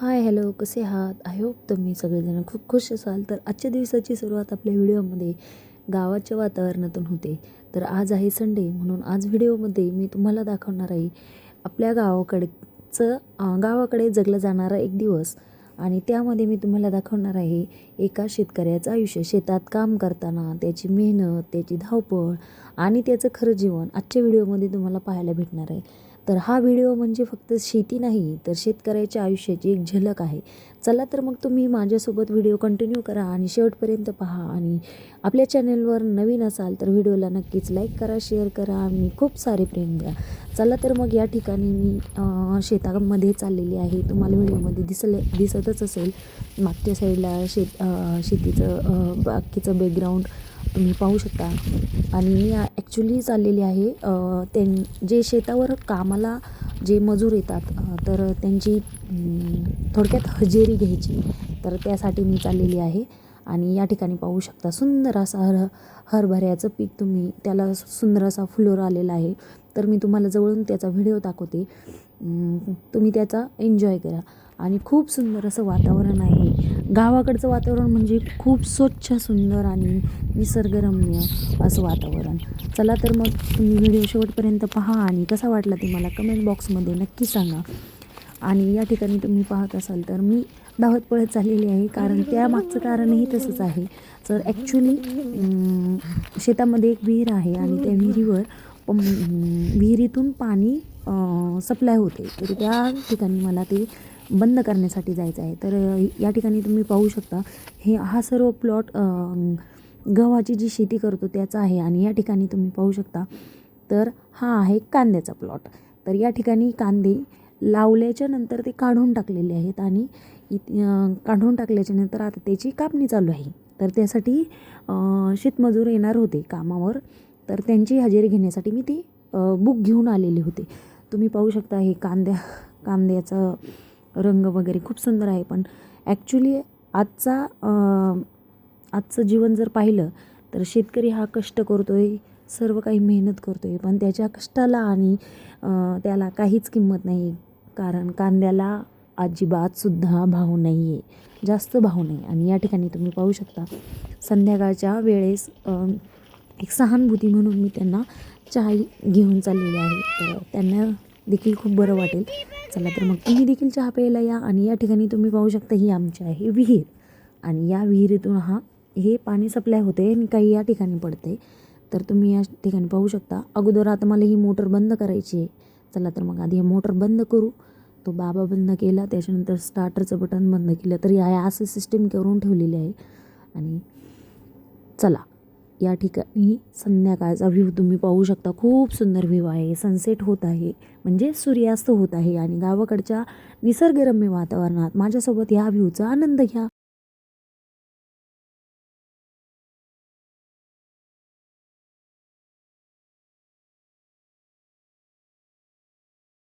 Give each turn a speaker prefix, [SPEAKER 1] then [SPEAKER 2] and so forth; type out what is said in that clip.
[SPEAKER 1] Hi hello कसे आहात? I hope तुम्ही सगळेजण खूप खुश असाल. तर आजच्या दिवसाची सुरुवात आपल्या व्हिडिओमध्ये गावाच्या वातावरणातून होते. तर आज आहे संडे म्हणून आज व्हिडिओमध्ये मी तुम्हाला दाखवणार आहे आपल्या गावाकडचं गावाकडे जगलं जाणारा एक दिवस. आणि त्यामध्ये मी तुम्हाला दाखवणार आहे एका शेतकऱ्याचं आयुष्य. शेतात काम करताना त्याची मेहनत त्याची धावपळ आणि त्याचं खरं जीवन आजच्या व्हिडिओमध्ये तुम्हाला पाहायला भेटणार आहे. तर हा व्हिडिओ म्हणजे फक्त शेती नाही तर शेतकऱ्याच्या आयुष्याची एक झलक आहे. चला तर मग तुम्ही माझ्यासोबत व्हिडिओ कंटिन्यू करा आणि शेवटपर्यंत पहा आणि आपल्या चॅनलवर नवीन असाल तर व्हिडिओला नक्कीच लाईक करा शेअर करा आणि खूप सारे प्रेम द्या. चला तर मग या ठिकाणी मी शेतामध्ये चाललेली आहे. तुम्हाला व्हिडिओमध्ये दिसले दिसतच असेल. मागच्या साईडला शेत शेतीचं बाकीचं बॅकग्राऊंड तुम्ही पाहू शकता. आणि मी ॲक्च्युली चाललेली आहे त्यां जे शेतावर कामाला जे मजूर येतात तर त्यांची थोडक्यात हजेरी घ्यायची. तर त्यासाठी मी चाललेली आहे. आणि या ठिकाणी पाहू शकता सुंदर असा हर हरभऱ्याचं पीक तुम्ही त्याला सुंदर असा फुलोर आलेला आहे. तर मी तुम्हाला जवळून त्याचा व्हिडिओ दाखवते. तुम्ही त्याचा एन्जॉय करा. आणि खूप सुंदर असं वातावरण आहे. गावाकडचं वातावरण म्हणजे खूप स्वच्छ सुंदर आणि निसर्गरम्य असं वातावरण. चला तर मग तुम्ही व्हिडिओ शेवटपर्यंत पहा आणि कसा वाटला ते मला कमेंट बॉक्समध्ये नक्की सांगा. आणि या ठिकाणी तुम्ही पाहत असाल तर मी धावत पळत चाललेली आहे कारण त्यामागचं कारणही तसंच आहे. तर ॲक्च्युली शेतामध्ये एक विहीर आहे आणि त्या विहिरीवर विहिरीतून पाणी सप्लाय होते. तर त्या ठिकाणी मला ते बंद करण्यासाठी जायचं आहे. तर या ठिकाणी तुम्ही पाहू शकता हे हा सर्व प्लॉट गव्हाची जी शेती करतो त्याचा आहे आणि या ठिकाणी तुम्ही पाहू शकता तर हा आहे कांद्याचा प्लॉट. तर या ठिकाणी कांदे लावल्याच्या नंतर ते काढून टाकलेले आहेत आणि काढून टाकल्याच्या नंतर आता त्याची कापणी चालू आहे. तर त्यासाठी शेतमजूर येणार होते कामावर. तर त्यांची हजेरी घेण्यासाठी मी ती बुक घेऊन आलेली होते. तुम्ही पाहू शकता हे कांद्या कांद्याचं रंग वगैरे खूप सुंदर आहे पण ॲक्च्युली आजचा आजचं जीवन जर पाहिलं तर शेतकरी हा कष्ट करतो आहे सर्व काही मेहनत करतो आहे पण त्याच्या कष्टाला आणि त्याला काहीच किंमत नाही कारण कांद्याला अजिबातसुद्धा भाव नाही आहे जास्त भाव नाही. आणि या ठिकाणी तुम्ही पाहू शकता संध्याकाळच्या वेळेस एक सहानुभूती म्हणून मी त्यांना चहा घेऊन चाललेली आहे. तर त्यांना देखील खूप बरं वाटेल. चला तर मग तुम्ही देखील चहा प्यायला या आणि या ठिकाणी तुम्ही पाहू शकता ही आमची आहे विहीर. आणि या विहिरीतून हा हे पाणी सप्लाय होते आणि काही या ठिकाणी पडते तर तुम्ही या ठिकाणी पाहू शकता अगोदर आता मला ही मोटर बंद करायची आहे. चला तर मग आधी हे मोटर बंद करू. तो बाबा बंद केला त्याच्यानंतर स्टार्टरचं बटन बंद केलं. तर या या असं सिस्टीम करून ठेवलेली आहे. आणि चला. या ठिकाणी संध्याकाळचा व्ह्यू तुम्ही पाहू शकता. खूप सुंदर व्ह्यू आहे. सनसेट होत आहे. म्हणजे सूर्यास्त होत आहे आणि गावाकडच्या निसर्गरम्य वातावरणात माझ्यासोबत ह्या व्ह्यूचा आनंद घ्या.